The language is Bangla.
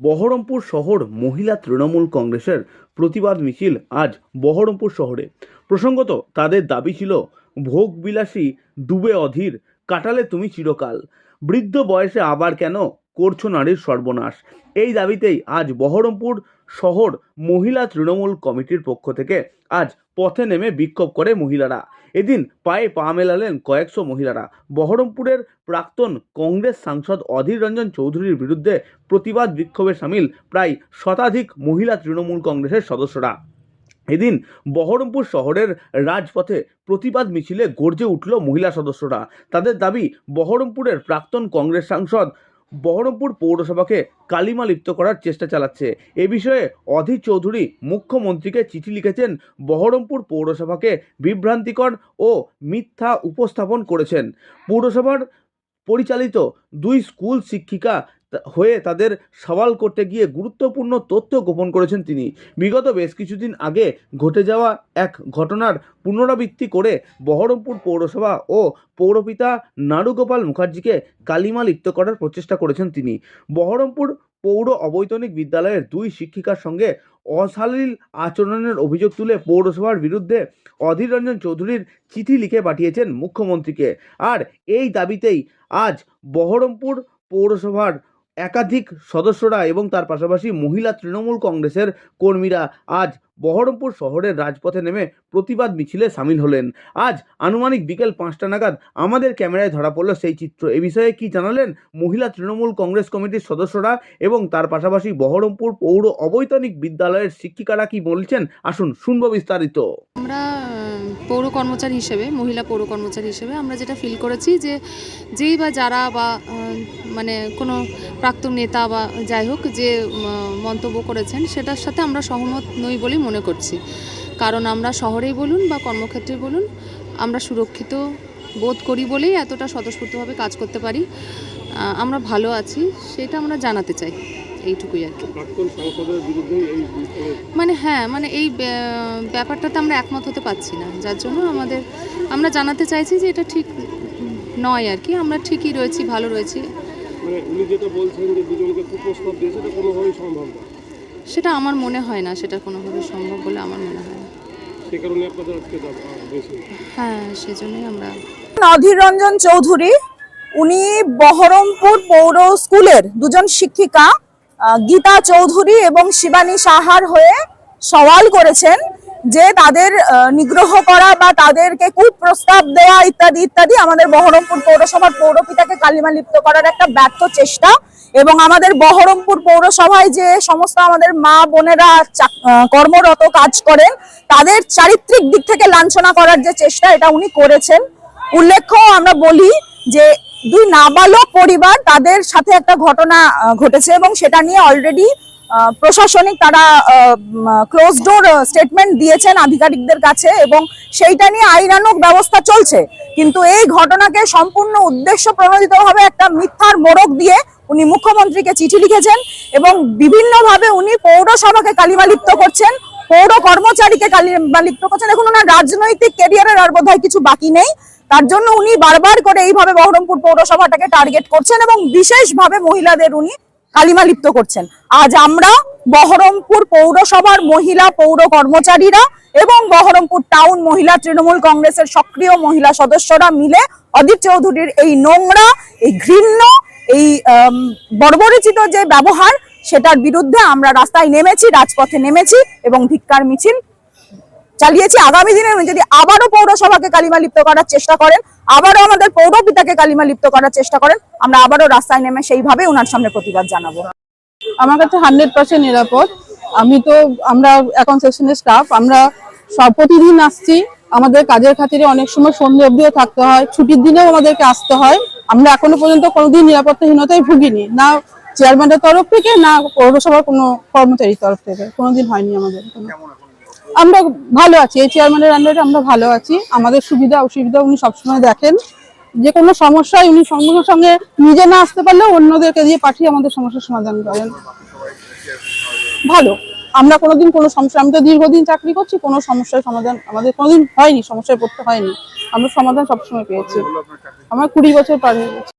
বহরমপুর শহর মহিলা তৃণমূল কংগ্রেসের প্রতিবাদ মিছিল আজ বহরমপুর শহরে। প্রসঙ্গত, তাদের দাবি ছিল, ভোগ বিলাসী ডুবে অধীর, কাটালে তুমি চিরকাল। বৃদ্ধ বয়সে আবার কেন করছ নারীর সর্বনাশ? এই দাবিতেই আজ বহরমপুর শহর মহিলা তৃণমূল কমিটির পক্ষ থেকে আজ পথে নেমে বিক্ষোভ করে মহিলারা। এদিন পায়ে পা মেলালেন কয়েকশো মহিলারা। বহরমপুরের প্রাক্তন কংগ্রেস সাংসদ অধীর রঞ্জন চৌধুরীর বিরুদ্ধে প্রতিবাদ বিক্ষোভে সামিল প্রায় শতাধিক মহিলা তৃণমূল কংগ্রেসের সদস্যরা। এদিন বহরমপুর শহরের রাজপথে প্রতিবাদ মিছিলে গর্জে উঠল মহিলা সদস্যরা। তাদের দাবি, বহরমপুরের প্রাক্তন কংগ্রেস সাংসদ বহরমপুর পৌরসভাকে কালিমা লিপ্ত করার চেষ্টা চালাচ্ছে। এ বিষয়ে অধীর চৌধুরী মুখ্যমন্ত্রীকে চিঠি লিখেছেন, বহরমপুর পৌরসভাকে বিভ্রান্তিকর ও মিথ্যা উপস্থাপন করেছেন। পৌরসভার পরিচালিত দুই স্কুল শিক্ষিকা হয়ে তাদের সওয়াল করতে গিয়ে গুরুত্বপূর্ণ তথ্য গোপন করেছেন তিনি। বিগত বেশ কিছুদিন আগে ঘটে যাওয়া এক ঘটনার পুনরাবৃত্তি করে বহরমপুর পৌরসভা ও পৌরপিতা নারুগোপাল মুখার্জিকে কালিমা লিপ্ত করার প্রচেষ্টা করেছেন তিনি। বহরমপুর পৌর অবৈতনিক বিদ্যালয়ের দুই শিক্ষিকার সঙ্গে অশালীল আচরণের অভিযোগ তুলে পৌরসভার বিরুদ্ধে অধীর রঞ্জন চৌধুরীর চিঠি লিখে পাঠিয়েছেন মুখ্যমন্ত্রীকে। আর এই দাবিতেই আজ বহরমপুর পৌরসভার একাধিক সদস্যরা এবং তার পাশাপাশি মহিলা তৃণমূল কংগ্রেসের কর্মীরা আজ বহরমপুর শহরের রাজপথে নেমে প্রতিবাদ মিছিলে সামিল হলেন। আজ আনুমানিক বিকেল পাঁচটা নাগাদ আমাদের ক্যামেরায় ধরা পড়ল সেই চিত্র। এ বিষয়ে কি জানালেন মহিলা তৃণমূল কংগ্রেস কমিটির সদস্যরা এবং তার পাশাপাশি বহরমপুর পৌর অবৈতনিক বিদ্যালয়ের শিক্ষিকারা কি বলছেন? আসুন শুনব বিস্তারিত। আমরা পৌর কর্মচারী হিসেবে, মহিলা পৌর কর্মচারী হিসেবে আমরা যেটা ফিল করেছি যে, যেই বা যারা বা মানে কোনো প্রাক্তন নেতা বা যাই হোক যে মন্তব্য করেছেন সেটার সাথে আমরা সহমত নই বলেই মনে করছি। কারণ আমরা শহরেই বলুন বা কর্মক্ষেত্রে বলুন আমরা সুরক্ষিত বোধ করি বলেই এতটা স্বতঃস্ফূর্তভাবে কাজ করতে পারি। আমরা ভালো আছি সেটা আমরা জানাতে চাই। এইটুকুই আর কি। মানে হ্যাঁ মানে এই ব্যা- ব্যাপারটাতে আমরা একমত হতে পারছি না। যার জন্য আমাদের আমরা জানাতে চাইছি যে এটা ঠিক নয় আর কি। আমরা ঠিকই রয়েছি ভালো রয়েছি। উনি যেটা বলছেন যে দুজনকে কুপ্রস্তাব দিয়েছে এটা কোনোভাবেই সম্ভব না। সেটা আমার মনে হয় না সেটা কোনোভাবে সম্ভব বলে আমার মনে হয় না। সে কারণে আপনাদের আজকে হ্যাঁ সেজন্যই আমরা অধীর রঞ্জন চৌধুরী উনি বহরমপুর পৌর স্কুলের দুজন শিক্ষিকা গীতা চৌধুরী এবং শিবানী সাহার হয়ে সওয়াল করেছেন। যে তাদের নিগ্রহ করা বা তাদেরকে কুপ্রস্তাব দেওয়া ইত্যাদি ইত্যাদি আমাদের বহরমপুর পৌরসভার পৌরপিতাকে কালিমা লিপ্ত করার একটা ব্যর্থ চেষ্টা এবং আমাদের বহরমপুর পৌরসভায় যে সমস্ত আমাদের মা বোনেরা কর্মরত কাজ করেন, তাদের চারিত্রিক দিক থেকে লাঞ্ছনা করার যে চেষ্টা এটা উনি করেছেন। উল্লেখ্য আমরা বলি যে দুই নাবালক পরিবার তাদের সাথে একটা ঘটনা ঘটেছে এবং সেটা নিয়ে অলরেডি প্রশাসনিক তারা ক্লোজ ডোর স্টেটমেন্ট দিয়েছেন আধিকারিকদের কাছে এবং সেইটা নিয়ে আইনানুগ ব্যবস্থা চলছে। কিন্তু এই ঘটনাকে সম্পূর্ণ উদ্দেশ্য প্রণোদিতভাবে একটা মিথ্যার মোড়ক দিয়ে উনি মুখ্যমন্ত্রীকে চিঠি লিখেছেন এবং বিভিন্নভাবে উনি পৌরসভাকে কালিমালিপ্ত করছেন, পৌর কর্মচারীকে কালিমালিপ্ত করছেন। এখন ওনার রাজনৈতিক ক্যারিয়ারের আর বোধহয় কিছু বাকি নেই। তার জন্য উনি বারবার করে এইভাবে বহরমপুর পৌরসভাটাকে টার্গেট করছেন এবং বিশেষভাবে মহিলাদের উনি কালিমা লিপ্ত করছেন। আজ আমরা বহরমপুর পৌরসভার মহিলা পৌর কর্মচারীরা এবং বহরমপুর টাউন মহিলা তৃণমূল কংগ্রেসের সক্রিয় মহিলা সদস্যরা মিলে অধীর চৌধুরীর এই নোংরা, এই ঘৃণ্য, এই বর্বরিচিত যে ব্যবহার, সেটার বিরুদ্ধে আমরা রাস্তায় নেমেছি, রাজপথে নেমেছি এবং ধিক্কার মিছিল চালিয়েছি। আগামী দিনে উনি যদি আবারও পৌরসভাকে কালিমা লিপ্ত করার চেষ্টা করেন আবারও আমাদের পৌরপিতাকে কালিমা লিপ্ত করার চেষ্টা করেন আমরা আবারও রাস্তায় নেমে সেইভাবে ওনার সামনে প্রতিবাদ জানাব। আমার কাছে হান্ড্রেড পার্সেন্ট নিরাপদ। আমি তো আমরা এখন সেকশনের স্টাফ আমরা সব প্রতিদিন আসছি। আমাদের কাজের খাতিরে অনেক সময় সন্ধ্যে অবধিও থাকতে হয়। ছুটির দিনেও আমাদেরকে আসতে হয়। আমরা এখনও পর্যন্ত কোনোদিন নিরাপত্তাহীনতায় ভুগিনি। না চেয়ারম্যানের তরফ থেকে না পৌরসভার কোনো কর্মচারীর তরফ থেকে। কোনোদিন হয়নি আমাদের। আমরা ভালো আছি, এই চেয়ারম্যানের আন্ডারে আমরা ভালো আছি। আমাদের সুবিধা, অসুবিধা উনি সবসময় দেখেন। যে কোনো সমস্যায় উনি সঙ্গে সঙ্গে নিজে না আসতে পারলেও অন্যদেরকে দিয়ে পাঠিয়ে আমাদের সমস্যার সমাধান করেন। ভালো, আমরা কোনোদিন কোনো সমস্যা, আমি তো দীর্ঘদিন চাকরি করছি, কোনো সমস্যার সমাধান আমাদের কোনোদিন হয়নি, সমস্যায় পড়তে হয়নি। আমরা সমাধান সবসময় পেয়েছি। আমার কুড়ি বছর পার হয়ে গেছে।